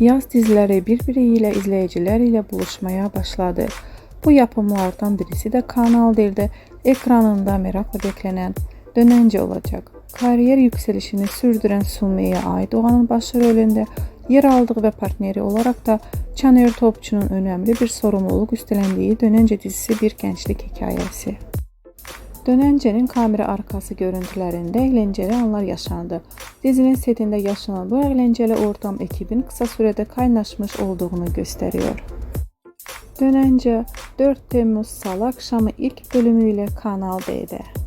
Yaz dizileri birbiriyle izleyiciler ile buluşmaya başladı. Bu yapımlardan birisi de Kanal D'de ekranında merakla beklenen Dönence olacak. Kariyer yükselişini sürdüren Sümeyye Aydoğan'ın başrolünde yer aldığı ve partneri olarak da Caner Topçu'nun önemli bir sorumluluk üstlendiği Dönence dizisi bir gençlik hikayesi. Dönence'nin kamera arkası görüntülerinde eğlenceli anlar yaşandı. Dizinin setinde yaşanan bu eğlenceli ortam ekibin kısa sürede kaynaşmış olduğunu gösteriyor. Dönence 4 Temmuz Salı akşamı ilk bölümüyle Kanal D'de.